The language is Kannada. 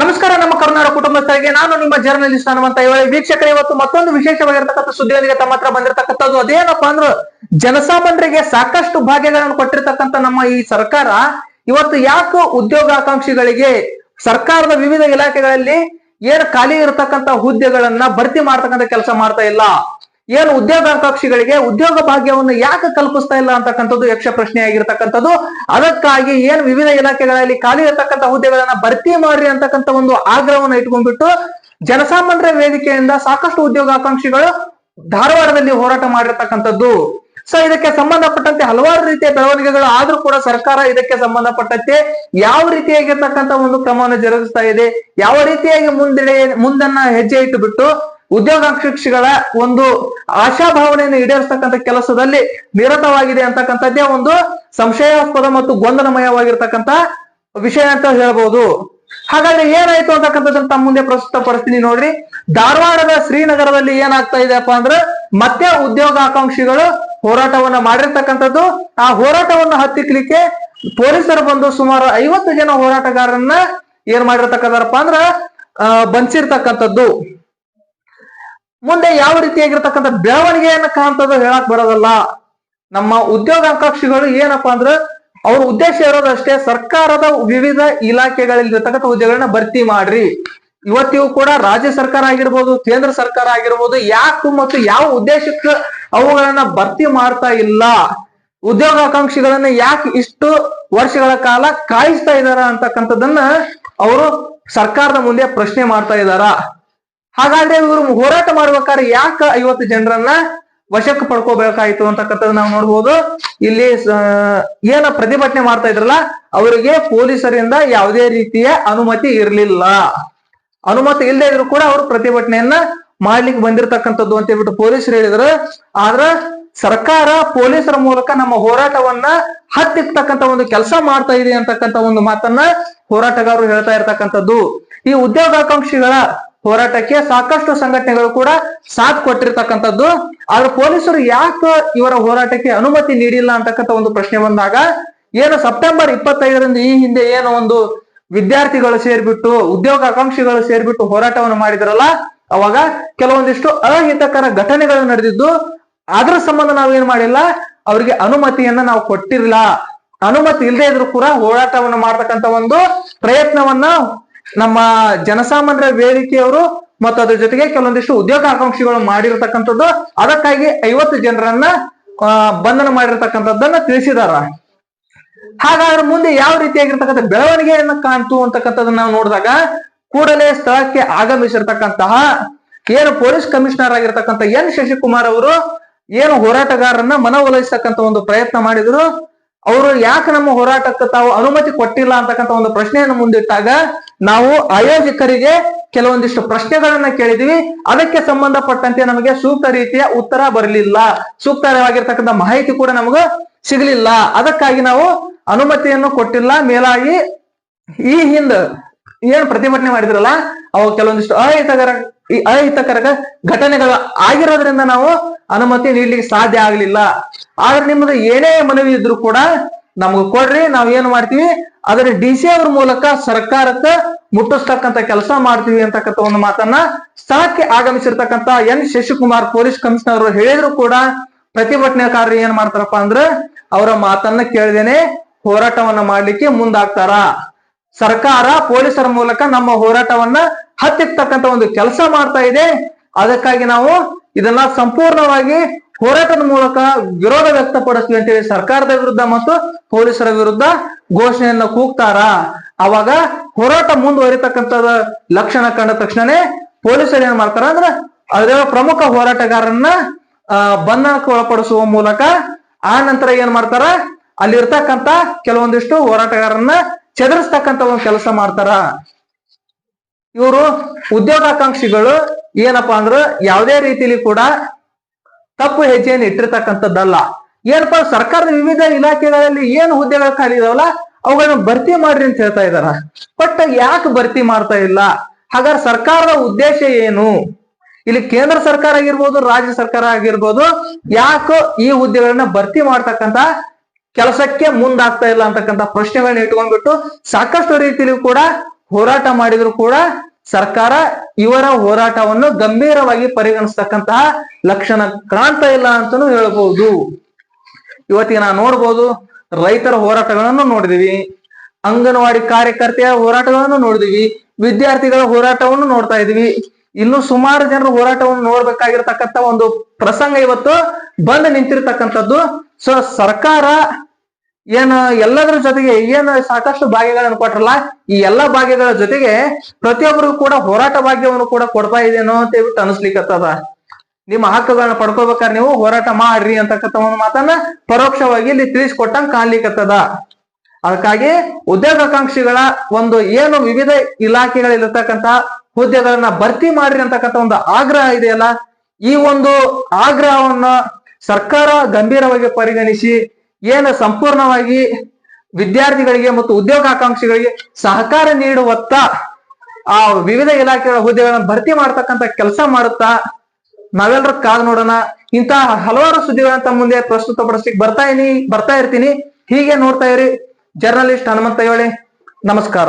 ನಮಸ್ಕಾರ, ನಮ್ಮ ಕರ್ನಾಟಕ ಕುಟುಂಬಸ್ಥರಿಗೆ ನಾನು ನಿಮ್ಮ ಜರ್ನಲಿಸ್ಟ್ ಅನ್ನುವಂತ ಹೇಳಿ ವೀಕ್ಷಕರ, ಇವತ್ತು ಮತ್ತೊಂದು ವಿಶೇಷವಾಗಿರ್ತಕ್ಕಂಥ ಸುದ್ದಿಯೊಂದಿಗೆ ತಮ್ಮ ಹತ್ರ ಬಂದಿರತಕ್ಕಂಥದ್ದು. ಅದೇನಪ್ಪಾ ಅಂದ್ರೆ, ಜನಸಾಮಾನ್ಯರಿಗೆ ಸಾಕಷ್ಟು ಭಾಗ್ಯಗಳನ್ನು ಕೊಟ್ಟಿರ್ತಕ್ಕಂಥ ನಮ್ಮ ಈ ಸರ್ಕಾರ ಇವತ್ತು ಯಾಕೆ ಉದ್ಯೋಗಾಕಾಂಕ್ಷಿಗಳಿಗೆ, ಸರ್ಕಾರದ ವಿವಿಧ ಇಲಾಖೆಗಳಲ್ಲಿ ಏನು ಖಾಲಿ ಇರತಕ್ಕಂತ ಹುದ್ದೆಗಳನ್ನ ಭರ್ತಿ ಮಾಡ್ತಕ್ಕಂಥ ಕೆಲಸ ಮಾಡ್ತಾ ಇಲ್ಲ? ಏನು ಉದ್ಯೋಗಾಕಾಂಕ್ಷಿಗಳಿಗೆ ಉದ್ಯೋಗ ಭಾಗ್ಯವನ್ನು ಯಾಕೆ ಕಲ್ಪಿಸ್ತಾ ಇಲ್ಲ ಅಂತಕ್ಕಂಥದ್ದು ಯಕ್ಷ ಪ್ರಶ್ನೆ ಆಗಿರ್ತಕ್ಕಂಥದ್ದು. ಅದಕ್ಕಾಗಿ ಏನು ವಿವಿಧ ಇಲಾಖೆಗಳಲ್ಲಿ ಖಾಲಿ ಇರತಕ್ಕಂಥ ಹುದ್ದೆಗಳನ್ನ ಭರ್ತಿ ಮಾಡ್ರಿ ಅಂತಕ್ಕಂಥ ಒಂದು ಆಗ್ರಹವನ್ನು ಇಟ್ಕೊಂಡ್ಬಿಟ್ಟು ಜನಸಾಮಾನ್ಯರ ವೇದಿಕೆಯಿಂದ ಸಾಕಷ್ಟು ಉದ್ಯೋಗಾಕಾಂಕ್ಷಿಗಳು ಧಾರವಾಡದಲ್ಲಿ ಹೋರಾಟ ಮಾಡಿರ್ತಕ್ಕಂಥದ್ದು. ಸೊ ಇದಕ್ಕೆ ಸಂಬಂಧಪಟ್ಟಂತೆ ಹಲವಾರು ರೀತಿಯ ಬೆಳವಣಿಗೆಗಳು ಆದ್ರೂ ಕೂಡ ಸರ್ಕಾರ ಇದಕ್ಕೆ ಸಂಬಂಧಪಟ್ಟಂತೆ ಯಾವ ರೀತಿಯಾಗಿರ್ತಕ್ಕಂಥ ಒಂದು ಕ್ರಮವನ್ನು ಜರುಗಿಸ್ತಾ ಇದೆ, ಯಾವ ರೀತಿಯಾಗಿ ಮುಂದೆ ಮುಂದನ್ನ ಹೆಜ್ಜೆ ಇಟ್ಟು ಬಿಟ್ಟು ಉದ್ಯೋಗಾಕಾಂಕ್ಷಿಗಳ ಒಂದು ಆಶಾಭಾವನೆಯನ್ನು ಈಡೇರಿಸ್ತಕ್ಕಂಥ ಕೆಲಸದಲ್ಲಿ ನಿರತವಾಗಿದೆ ಅಂತಕ್ಕಂಥದ್ದೇ ಒಂದು ಸಂಶಯಾಸ್ಪದ ಮತ್ತು ಗೊಂದಲಮಯವಾಗಿರ್ತಕ್ಕಂಥ ವಿಷಯ ಅಂತ ಹೇಳ್ಬೋದು. ಹಾಗಾದ್ರೆ ಏನಾಯ್ತು ಅಂತಕ್ಕಂಥದ್ದನ್ನ ತಮ್ಮ ಮುಂದೆ ಪ್ರಸ್ತುತ ಪಡಿಸ್ತೀನಿ ನೋಡ್ರಿ. ಧಾರವಾಡದ ಶ್ರೀನಗರದಲ್ಲಿ ಏನಾಗ್ತಾ ಇದೆಯಪ್ಪ ಅಂದ್ರೆ ಮತ್ತೆ ಉದ್ಯೋಗಾಕಾಂಕ್ಷಿಗಳು ಹೋರಾಟವನ್ನ ಮಾಡಿರ್ತಕ್ಕಂಥದ್ದು. ಆ ಹೋರಾಟವನ್ನು ಹತ್ತಿಕ್ಲಿಕ್ಕೆ ಪೊಲೀಸರು ಬಂದು ಸುಮಾರು ಐವತ್ತು ಜನ ಹೋರಾಟಗಾರರನ್ನ ಏನ್ ಮಾಡಿರ್ತಕ್ಕಂಥಪ್ಪ ಅಂದ್ರ ಆ, ಬಂಧಿಸಿರ್ತಕ್ಕಂಥದ್ದು ಮುಂದೆ ಯಾವ ರೀತಿಯಾಗಿರ್ತಕ್ಕಂಥ ಬೆಳವಣಿಗೆಯನ್ನ ಕಾಣ್ತದ ಹೇಳಕ್ ಬರೋದಲ್ಲ. ನಮ್ಮ ಉದ್ಯೋಗಾಕಾಂಕ್ಷಿಗಳು ಏನಪ್ಪಾ ಅಂದ್ರೆ ಅವ್ರ ಉದ್ದೇಶ ಇರೋದಷ್ಟೇ ಸರ್ಕಾರದ ವಿವಿಧ ಇಲಾಖೆಗಳಲ್ಲಿ ಇರ್ತಕ್ಕಂಥ ಹುದ್ದೆಗಳನ್ನ ಭರ್ತಿ ಮಾಡ್ರಿ. ಇವತ್ತಿಗೂ ಕೂಡ ರಾಜ್ಯ ಸರ್ಕಾರ ಆಗಿರ್ಬೋದು, ಕೇಂದ್ರ ಸರ್ಕಾರ ಆಗಿರ್ಬೋದು, ಯಾಕು ಮತ್ತು ಯಾವ ಉದ್ದೇಶಕ್ಕೆ ಅವುಗಳನ್ನ ಭರ್ತಿ ಮಾಡ್ತಾ ಇಲ್ಲ. ಉದ್ಯೋಗಾಕಾಂಕ್ಷಿಗಳನ್ನ ಯಾಕೆ ಇಷ್ಟು ವರ್ಷಗಳ ಕಾಲ ಕಾಯಿಸ್ತಾ ಇದಾರ ಅಂತಕ್ಕಂಥದ್ದನ್ನ ಅವರು ಸರ್ಕಾರದ ಮುಂದೆ ಪ್ರಶ್ನೆ ಮಾಡ್ತಾ ಇದಾರ. ಹಾಗಾದ್ರೆ ಇವರು ಹೋರಾಟ ಮಾಡ್ಬೇಕಾದ್ರೆ ಯಾಕ ಐವತ್ತು ಜನರನ್ನ ವಶಕ್ಕೆ ಪಡ್ಕೋಬೇಕಾಯ್ತು ಅಂತಕ್ಕಂಥದ್ದು ನಾವು ನೋಡ್ಬೋದು. ಇಲ್ಲಿ ಏನ ಪ್ರತಿಭಟನೆ ಮಾಡ್ತಾ ಇದ್ರಲ್ಲ, ಅವರಿಗೆ ಪೊಲೀಸರಿಂದ ಯಾವುದೇ ರೀತಿಯ ಅನುಮತಿ ಇರಲಿಲ್ಲ. ಅನುಮತಿ ಇಲ್ಲದೆ ಇದ್ರು ಕೂಡ ಅವರು ಪ್ರತಿಭಟನೆಯನ್ನ ಮಾಡ್ಲಿಕ್ಕೆ ಬಂದಿರತಕ್ಕಂಥದ್ದು ಅಂತ ಹೇಳ್ಬಿಟ್ಟು ಪೊಲೀಸರು ಹೇಳಿದ್ರು. ಆದ್ರ ಸರ್ಕಾರ ಪೊಲೀಸರ ಮೂಲಕ ನಮ್ಮ ಹೋರಾಟವನ್ನ ಹತ್ತಿರ್ತಕ್ಕಂಥ ಒಂದು ಕೆಲಸ ಮಾಡ್ತಾ ಇದೆ ಅಂತಕ್ಕಂಥ ಒಂದು ಮಾತನ್ನ ಹೋರಾಟಗಾರರು ಹೇಳ್ತಾ ಇರ್ತಕ್ಕಂಥದ್ದು. ಈ ಉದ್ಯೋಗಾಕಾಂಕ್ಷಿಗಳ ಹೋರಾಟಕ್ಕೆ ಸಾಕಷ್ಟು ಸಂಘಟನೆಗಳು ಕೂಡ ಸಾಥ್ ಕೊಟ್ಟಿರ್ತಕ್ಕಂಥದ್ದು. ಆದ್ರೆ ಪೊಲೀಸರು ಯಾಕೆ ಇವರ ಹೋರಾಟಕ್ಕೆ ಅನುಮತಿ ನೀಡಿಲ್ಲ ಅಂತಕ್ಕಂಥ ಒಂದು ಪ್ರಶ್ನೆ ಬಂದಾಗ, ಏನು ಸೆಪ್ಟೆಂಬರ್ ಇಪ್ಪತ್ತೈದರಿಂದ ಈ ಹಿಂದೆ ಏನು ಒಂದು ವಿದ್ಯಾರ್ಥಿಗಳು ಸೇರ್ಬಿಟ್ಟು ಉದ್ಯೋಗಾಕಾಂಕ್ಷಿಗಳು ಸೇರ್ಬಿಟ್ಟು ಹೋರಾಟವನ್ನು ಮಾಡಿದ್ರಲ್ಲ, ಅವಾಗ ಕೆಲವೊಂದಿಷ್ಟು ಅಹಿತಕರ ಘಟನೆಗಳು ನಡೆದಿದ್ದು, ಅದ್ರ ಸಂಬಂಧ ನಾವೇನ್ ಮಾಡಿಲ್ಲ, ಅವರಿಗೆ ಅನುಮತಿಯನ್ನ ನಾವು ಕೊಟ್ಟಿರಲಿಲ್ಲ ಅನುಮತಿ ಇಲ್ಲದೆ ಇದ್ರು ಕೂಡ ಹೋರಾಟವನ್ನು ಮಾಡ್ತಕ್ಕಂಥ ಒಂದು ಪ್ರಯತ್ನವನ್ನ ನಮ್ಮ ಜನಸಾಮಾನ್ಯರ ವೇದಿಕೆಯವರು ಮತ್ತು ಅದ್ರ ಜೊತೆಗೆ ಕೆಲವೊಂದಿಷ್ಟು ಉದ್ಯೋಗ ಆಕಾಂಕ್ಷಿಗಳು ಮಾಡಿರ್ತಕ್ಕಂಥದ್ದು, ಅದಕ್ಕಾಗಿ ಐವತ್ತು ಜನರನ್ನ ಬಂಧನ ಮಾಡಿರ್ತಕ್ಕಂಥದ್ದನ್ನ ತಿಳಿಸಿದಾರ. ಹಾಗಾದ್ರೆ ಮುಂದೆ ಯಾವ ರೀತಿಯಾಗಿರ್ತಕ್ಕಂಥ ಬೆಳವಣಿಗೆಯನ್ನು ಕಾಣ್ತು ಅಂತಕ್ಕಂಥದ್ದನ್ನ ನಾವು ನೋಡಿದಾಗ, ಕೂಡಲೇ ಸ್ಥಳಕ್ಕೆ ಆಗಮಿಸಿರ್ತಕ್ಕಂತಹ ಏನು ಪೊಲೀಸ್ ಕಮಿಷನರ್ ಆಗಿರ್ತಕ್ಕಂಥ ಎನ್ ಶಶಿಕುಮಾರ್ ಅವರು ಏನು ಹೋರಾಟಗಾರರನ್ನ ಮನವೊಲಿಸ್ತಕ್ಕಂಥ ಒಂದು ಪ್ರಯತ್ನ ಮಾಡಿದ್ರು. ಅವರು ಯಾಕೆ ನಮ್ಮ ಹೋರಾಟಕ್ಕೆ ತಾವು ಅನುಮತಿ ಕೊಟ್ಟಿಲ್ಲ ಅಂತಕ್ಕಂಥ ಒಂದು ಪ್ರಶ್ನೆಯನ್ನು ಮುಂದಿಟ್ಟಾಗ ನಾವು ಆಯೋಜಕರಿಗೆ ಕೆಲವೊಂದಿಷ್ಟು ಪ್ರಶ್ನೆಗಳನ್ನ ಕೇಳಿದೀವಿ. ಅದಕ್ಕೆ ಸಂಬಂಧಪಟ್ಟಂತೆ ನಮಗೆ ಸೂಕ್ತ ರೀತಿಯ ಉತ್ತರ ಬರಲಿಲ್ಲ. ಸೂಕ್ತವಾಗಿರ್ತಕ್ಕಂಥ ಮಾಹಿತಿ ಕೂಡ ನಮಗೆ ಸಿಗಲಿಲ್ಲ. ಅದಕ್ಕಾಗಿ ನಾವು ಅನುಮತಿಯನ್ನು ಕೊಟ್ಟಿಲ್ಲ. ಮೇಲಾಗಿ ಈ ಹಿಂದ ಏನು ಪ್ರತಿಭಟನೆ ಮಾಡಿದ್ರಲ್ಲ, ಅವು ಕೆಲವೊಂದಿಷ್ಟು ಅಹಿತಕರ, ಈ ಅಹಿತಕರ ಘಟನೆಗಳು ಆಗಿರೋದ್ರಿಂದ ನಾವು ಅನುಮತಿ ನೀಡ್ಲಿಕ್ಕೆ ಸಾಧ್ಯ ಆಗ್ಲಿಲ್ಲ. ಆದ್ರೆ ನಿಮ್ದು ಏನೇ ಮನವಿ ಇದ್ರು ಕೂಡ ನಮ್ಗೆ ಕೊಡ್ರಿ, ನಾವ್ ಏನ್ ಮಾಡ್ತೀವಿ? ಅದರ ಡಿ ಸಿ ಅವ್ರ ಮೂಲಕ ಸರ್ಕಾರಕ್ಕ ಮುಟ್ಟಿಸ್ತಕ್ಕಂತ ಕೆಲಸ ಮಾಡ್ತೀವಿ ಅಂತಕ್ಕಂಥ ಒಂದು ಮಾತನ್ನ ಸ್ಥಳಕ್ಕೆ ಆಗಮಿಸಿರ್ತಕ್ಕಂತ ಎನ್ ಶಶಿಕುಮಾರ್ ಪೊಲೀಸ್ ಕಮಿಷನರ್ ಅವರು ಹೇಳಿದ್ರು ಕೂಡ ಪ್ರತಿಭಟನೆಕಾರರು ಏನ್ ಮಾಡ್ತಾರಪ್ಪ ಅಂದ್ರೆ ಅವರ ಮಾತನ್ನ ಕೇಳ್ದೇನೆ ಹೋರಾಟವನ್ನ ಮಾಡ್ಲಿಕ್ಕೆ ಮುಂದಾಗ್ತಾರ. ಸರ್ಕಾರ ಪೊಲೀಸರ ಮೂಲಕ ನಮ್ಮ ಹೋರಾಟವನ್ನ ಹತ್ತಿರ್ತಕ್ಕಂತ ಒಂದು ಕೆಲಸ ಮಾಡ್ತಾ ಇದೆ. ಅದಕ್ಕಾಗಿ ನಾವು ಇದನ್ನ ಸಂಪೂರ್ಣವಾಗಿ ಹೋರಾಟದ ಮೂಲಕ ವಿರೋಧ ವ್ಯಕ್ತಪಡಿಸ್ತೀವಿ ಅಂತೇಳಿ ಸರ್ಕಾರದ ವಿರುದ್ಧ ಮತ್ತು ಪೊಲೀಸರ ವಿರುದ್ಧ ಘೋಷಣೆಯನ್ನ ಕೂಗ್ತಾರ. ಅವಾಗ ಹೋರಾಟ ಮುಂದುವರಿತಕ್ಕಂಥ ಲಕ್ಷಣ ಕಂಡ ತಕ್ಷಣನೇ ಪೊಲೀಸರು ಏನ್ ಮಾಡ್ತಾರ ಅಂದ್ರ ಅದರ ಪ್ರಮುಖ ಹೋರಾಟಗಾರರನ್ನ ಬಂಧನಕ್ಕೆ ಒಳಪಡಿಸುವ ಮೂಲಕ ಆ ನಂತರ ಏನ್ ಮಾಡ್ತಾರ? ಅಲ್ಲಿರ್ತಕ್ಕಂತ ಕೆಲವೊಂದಿಷ್ಟು ಹೋರಾಟಗಾರರನ್ನ ಚದರಿಸ್ತಕ್ಕಂತ ಒಂದು ಕೆಲಸ ಮಾಡ್ತಾರ. ಇವರು ಉದ್ಯೋಗಾಕಾಂಕ್ಷಿಗಳು ಏನಪ್ಪಾ ಅಂದ್ರ ಯಾವುದೇ ರೀತಿಲಿ ಕೂಡ ತಪ್ಪು ಹೆಜ್ಜೆಯನ್ನು ಇಟ್ಟಿರ್ತಕ್ಕಂಥದ್ದಲ್ಲ. ಏನಪ್ಪಾ ಸರ್ಕಾರದ ವಿವಿಧ ಇಲಾಖೆಗಳಲ್ಲಿ ಏನು ಹುದ್ದೆಗಳು ಖಾಲಿ ಇದಾವಲ್ಲ? ಅವುಗಳನ್ನ ಭರ್ತಿ ಮಾಡ್ರಿ ಅಂತ ಹೇಳ್ತಾ ಇದಾರ. ಬಟ್ ಯಾಕೆ ಭರ್ತಿ ಮಾಡ್ತಾ ಇಲ್ಲ? ಹಾಗಾದ್ರೆ ಸರ್ಕಾರದ ಉದ್ದೇಶ ಏನು? ಇಲ್ಲಿ ಕೇಂದ್ರ ಸರ್ಕಾರ ಆಗಿರ್ಬೋದು, ರಾಜ್ಯ ಸರ್ಕಾರ ಆಗಿರ್ಬೋದು, ಯಾಕೆ ಈ ಹುದ್ದೆಗಳನ್ನ ಭರ್ತಿ ಮಾಡ್ತಕ್ಕಂತ ಕೆಲಸಕ್ಕೆ ಮುಂದಾಗ್ತಾ ಇಲ್ಲ ಅಂತಕ್ಕಂಥ ಪ್ರಶ್ನೆಗಳನ್ನ ಇಟ್ಕೊಂಡ್ಬಿಟ್ಟು ಸಾಕಷ್ಟು ರೀತಿಯಲ್ಲಿ ಕೂಡ ಹೋರಾಟ ಮಾಡಿದ್ರು ಕೂಡ ಸರ್ಕಾರ ಇವರ ಹೋರಾಟವನ್ನು ಗಂಭೀರವಾಗಿ ಪರಿಗಣಿಸ್ತಕ್ಕಂತಹ ಲಕ್ಷಣ ಕಾಣ್ತಾ ಇಲ್ಲ ಅಂತಾನೂ ಹೇಳ್ಬಹುದು ಇವತ್ತಿಗೆ ನಾವು ನೋಡ್ಬೋದು, ರೈತರ ಹೋರಾಟಗಳನ್ನು ನೋಡಿದಿವಿ, ಅಂಗನವಾಡಿ ಕಾರ್ಯಕರ್ತೆಯ ಹೋರಾಟಗಳನ್ನು ನೋಡಿದೀವಿ, ವಿದ್ಯಾರ್ಥಿಗಳ ಹೋರಾಟವನ್ನು ನೋಡ್ತಾ ಇದೀವಿ. ಇನ್ನು ಸುಮಾರು ಜನರ ಹೋರಾಟವನ್ನು ನೋಡ್ಬೇಕಾಗಿರ್ತಕ್ಕಂಥ ಒಂದು ಪ್ರಸಂಗ ಇವತ್ತು ಬಂದು ನಿಂತಿರ್ತಕ್ಕಂಥದ್ದು. ಸೊ ಸರ್ಕಾರ ಏನು ಎಲ್ಲದರ ಜೊತೆಗೆ ಏನು ಸಾಕಷ್ಟು ಭಾಗ್ಯಗಳನ್ನು ಕೊಟ್ರಲ್ಲ, ಈ ಎಲ್ಲಾ ಭಾಗ್ಯಗಳ ಜೊತೆಗೆ ಪ್ರತಿಯೊಬ್ಬರಿಗೂ ಕೂಡ ಹೋರಾಟ ಭಾಗ್ಯವನ್ನು ಕೂಡ ಕೊಡ್ತಾ ಇದೇನೋ ಅಂತ ಹೇಳ್ಬಿಟ್ಟು ಅನಿಸ್ಲಿಕ್ಕತ್ತದ ನಿಮ್ಮ ಹಕ್ಕುಗಳನ್ನ ಪಡ್ಕೋಬೇಕಾದ್ರೆ ನೀವು ಹೋರಾಟ ಮಾಡ್ರಿ ಅಂತಕ್ಕಂಥ ಒಂದು ಮಾತನ್ನ ಪರೋಕ್ಷವಾಗಿ ಇಲ್ಲಿ ತಿಳಿಸ್ಕೊಟ್ಟಂಗ್ ಕಾಣ್ಲಿಕ್ಕತ್ತದ ಅದಕ್ಕಾಗಿ ಉದ್ಯೋಗಾಕಾಂಕ್ಷಿಗಳ ಒಂದು ಏನು ವಿವಿಧ ಇಲಾಖೆಗಳಿರ್ತಕ್ಕಂತ ಹುದ್ದೆಗಳನ್ನ ಭರ್ತಿ ಮಾಡ್ರಿ ಅಂತಕ್ಕಂಥ ಒಂದು ಆಗ್ರಹ ಇದೆಯಲ್ಲ, ಈ ಒಂದು ಆಗ್ರಹವನ್ನ ಸರ್ಕಾರ ಗಂಭೀರವಾಗಿ ಪರಿಗಣಿಸಿ ಏನು ಸಂಪೂರ್ಣವಾಗಿ ವಿದ್ಯಾರ್ಥಿಗಳಿಗೆ ಮತ್ತು ಉದ್ಯೋಗಾಕಾಂಕ್ಷಿಗಳಿಗೆ ಸಹಕಾರ ನೀಡುವತ್ತ ಆ ವಿವಿಧ ಇಲಾಖೆಗಳ ಹುದ್ದೆಗಳನ್ನ ಭರ್ತಿ ಮಾಡ್ತಕ್ಕಂಥ ಕೆಲಸ ಮಾಡುತ್ತಾ ನಾವೆಲ್ಲರೂ ಕಾದು ನೋಡೋಣ. ಇಂತಹ ಹಲವಾರು ಸುದ್ದಿಗಳನ್ನ ತಮ್ಮ ಮುಂದೆ ಪ್ರಸ್ತುತಪಡಿಸಿ ಬರ್ತಾ ಇದೀನಿ ಬರ್ತಾ ಇರ್ತೀನಿ. ಹೀಗೆ ನೋಡ್ತಾ ಇರಿ. ಜರ್ನಲಿಸ್ಟ್ ಹನುಮಂತ ಹೇಳಿ, ನಮಸ್ಕಾರ.